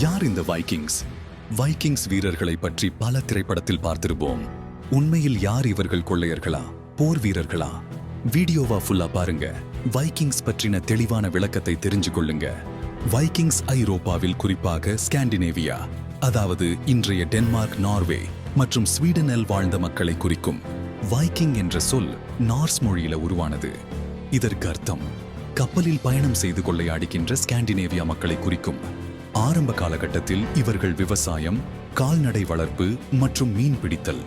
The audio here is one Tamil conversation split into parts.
யார் இந்த வைக்கிங்ஸ் வைக்கிங்ஸ் வீரர்களை பற்றி பல திரைப்படத்தில் பார்த்திருப்போம். உண்மையில் யார் இவர்கள் கொள்ளையர்களா? போர் வீரர்களா? வீடியோவா ஃபுல்லா பாருங்க. வைக்கிங்ஸ் பற்றின தெளிவான விளக்கத்தை தெரிஞ்சு கொள்ளுங்க. வைக்கிங்ஸ் ஐரோப்பாவில் குறிப்பாக ஸ்காண்டினேவியா அதாவது இன்றைய டென்மார்க் நார்வே மற்றும் ஸ்வீடனில் வாழ்ந்த மக்களை குறிக்கும். வைக்கிங் என்ற சொல் நார்ஸ் மொழியில உருவானது. இதற்கு அர்த்தம் கப்பலில் பயணம் செய்து கொள்ளையாடுகின்ற ஸ்காண்டினேவியா மக்களை குறிக்கும். ஆரம்ப காலகட்டத்தில் இவர்கள் விவசாயம் கால்நடை வளர்ப்பு மற்றும் மீன் பிடித்தல்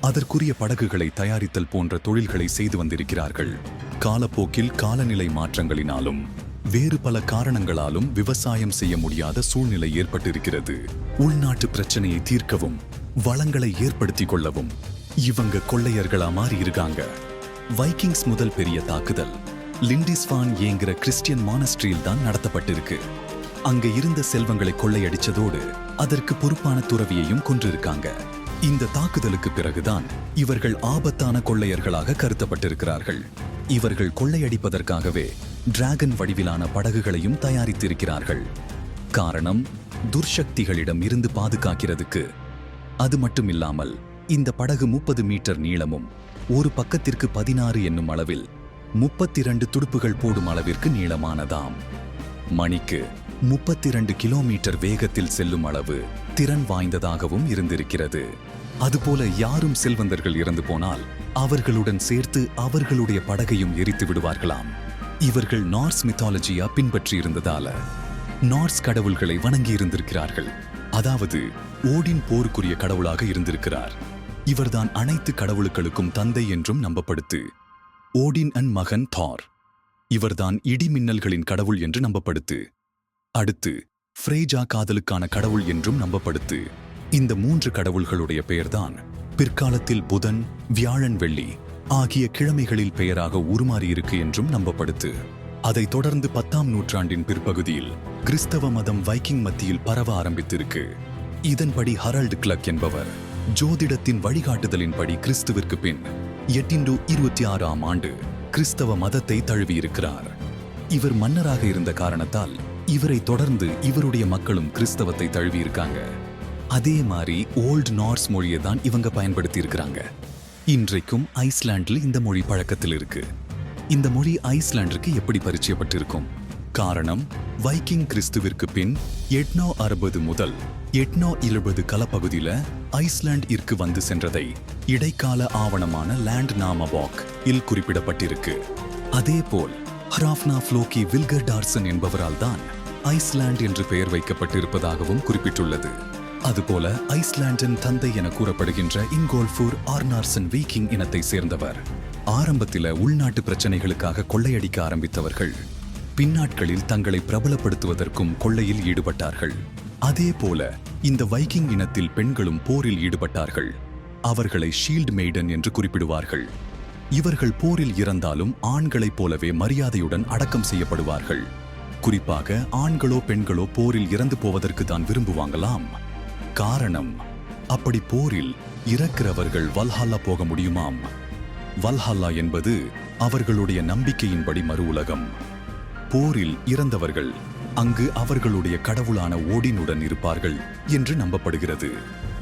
அதற்குரிய படகுகளை தயாரித்தல் போன்ற தொழில்களை செய்து வந்திருக்கிறார்கள். காலப்போக்கில் காலநிலை மாற்றங்களினாலும் வேறு பல காரணங்களாலும் விவசாயம் செய்ய முடியாத சூழ்நிலை ஏற்பட்டிருக்கிறது. உள்நாட்டு பிரச்சனையை தீர்க்கவும் வளங்களை ஏற்படுத்திக் கொள்ளவும் இவங்க கொள்ளையர்களா மாறி இருக்காங்க. வைக்கிங்ஸ் முதல் பெரிய தாக்குதல் லிண்டிஸ்வான் ஏங்கிற கிறிஸ்டியன் மானஸ்ட்ரியில் தான் நடத்தப்பட்டிருக்கு. அங்கு இருந்த செல்வங்களை கொள்ளையடிச்சதோடு அதற்கு பொறுப்பான துறவியையும் கொன்றிருக்காங்க. இந்த தாக்குதலுக்கு பிறகுதான் இவர்கள் ஆபத்தான கொள்ளையர்களாக கருத்தப்பட்டிருக்கிறார்கள் இவர்கள் கொள்ளையடிப்பதற்காகவே டிராகன் வடிவிலான படகுகளையும் தயாரித்திருக்கிறார்கள். காரணம் துர்சக்திகளிடம் இருந்து பாதுகாக்கிறதுக்கு. அது மட்டும் இல்லாமல் இந்த படகு முப்பது மீட்டர் நீளமும் ஒரு பக்கத்திற்கு பதினாறு என்னும் அளவில் முப்பத்தி இரண்டு துடுப்புகள் போடும் அளவிற்கு நீளமானதாம். மணிக்கு முப்பத்தி இரண்டு கிலோமீட்டர் வேகத்தில் செல்லும் அளவு திறன் வாய்ந்ததாகவும் இருந்திருக்கிறது. அதுபோல யாரும் செல்வந்தர்கள் இறந்து போனால் அவர்களுடன் சேர்த்து அவர்களுடைய படகையும் எரித்து விடுவார்களாம். இவர்கள் நார்ஸ் மித்தாலஜியா பின்பற்றி இருந்ததால நார்ஸ் கடவுள்களை வணங்கி இருந்திருக்கிறார்கள். அதாவது ஓடின் போருக்குரிய கடவுளாக இருந்திருக்கிறார். இவர்தான் அனைத்து கடவுளுக்களுக்கும் தந்தை என்றும் நம்பப்படுத்து. ஓடின் அன் மகன் தார். இவர்தான் இடிமின்னல்களின் கடவுள் என்று நம்பப்படுத்து. அடுத்து ஃப்ரேஜா காதலுக்கான கடவுள் என்றும் நம்பப்படுத்து. இந்த மூன்று கடவுள்களுடைய பெயர்தான் பிற்காலத்தில் புதன் வியாழன் வெள்ளி ஆகிய கிழமைகளில் பெயராக உருமாறியிருக்கு என்றும் நம்பப்படுத்து. அதைத் தொடர்ந்து பத்தாம் நூற்றாண்டின் பிற்பகுதியில் கிறிஸ்தவ மதம் வைக்கிங் மத்தியில் பரவ ஆரம்பித்திருக்கு. இதன்படி ஹரால்டு கிளக் என்பவர் ஜோதிடத்தின் வழிகாட்டுதலின்படி கிறிஸ்துவிற்கு பின் எட்டின்டு இருபத்தி ஆறாம் ஆண்டு கிறிஸ்தவ மதத்தை தழுவியிருக்கிறார். இவர் மன்னராக இருந்த காரணத்தால் இவரை தொடர்ந்து இவருடைய மக்களும் கிறிஸ்தவத்தை தழுவியிருக்காங்க. அதே மாதிரி ஓல்டு நார்ஸ் மொழியை தான் இவங்க பயன்படுத்தி இருக்கிறாங்க இன்றைக்கும் ஐஸ்லாண்டில் இந்த மொழி பழக்கத்தில் இருக்கு. இந்த மொழி ஐஸ்லாண்டிற்கு எப்படி பரிச்சயப்பட்டிருக்கும்? காரணம் வைக்கிங் கிறிஸ்துவிற்கு பின் எட்னோ அறுபது முதல் எட்னோ எழுபது கலப்பகுதியில் ஐஸ்லாண்ட் இற்கு வந்து சென்றதை இடைக்கால ஆவணமான லேண்ட் நாமபாக் இல் குறிப்பிடப்பட்டிருக்கு. அதேபோல் ஹராஃப்னா ஃப்ளோக்கி வில்கர் டார்சன் என்பவரால் தான் ஐஸ்லாண்ட் என்று பெயர் வைக்கப்பட்டிருப்பதாகவும் குறிப்பிட்டுள்ளது. அதுபோல ஐஸ்லாண்டின் தந்தை என கூறப்படுகின்ற இங்கோல்ஃபூர் ஆர்னார்சன் வீக்கிங் இனத்தை சேர்ந்தவர். ஆரம்பத்தில் உள்நாட்டு பிரச்சனைகளுக்காக கொள்ளையடிக்க ஆரம்பித்தவர்கள். பின்னாட்களில் தங்களை பிரபலப்படுத்துவதற்கும் கொள்ளையில் ஈடுபட்டார்கள். அதே போல இந்த வைக்கிங் இனத்தில் பெண்களும் போரில் ஈடுபட்டார்கள். அவர்களை ஷீல்ட் மெய்டன் என்று குறிப்பிடுவார்கள். இவர்கள் போரில் இறந்தாலும் ஆண்களைப் போலவே மரியாதையுடன் அடக்கம் செய்யப்படுவார்கள். குறிப்பாக ஆண்களோ பெண்களோ போரில் இறந்து போவதற்கு தான் விரும்புவாங்களாம். காரணம் அப்படி போரில் இறக்கிறவர்கள் வல்ஹல்லா போக முடியுமாம். வல்ஹல்லா என்பது அவர்களுடைய நம்பிக்கையின்படி மறு உலகம் போரில் இறந்தவர்கள் அங்கு அவர்களுடைய கடவுளான ஓடினுடன் இருப்பார்கள் என்று நம்பப்படுகிறது.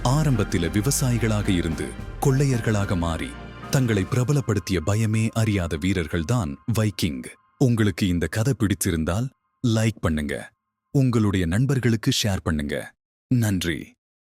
ஆரம்பத்தில விவசாயிகளாக இருந்து கொள்ளையர்களாக மாறி தங்களை பிரபலப்படுத்திய பயமே அறியாத வீரர்கள்தான் வைக்கிங். உங்களுக்கு இந்த கதை பிடிச்சிருந்தால் லைக் பண்ணுங்க. உங்களுடைய நண்பர்களுக்கு ஷேர் பண்ணுங்க. நன்றி.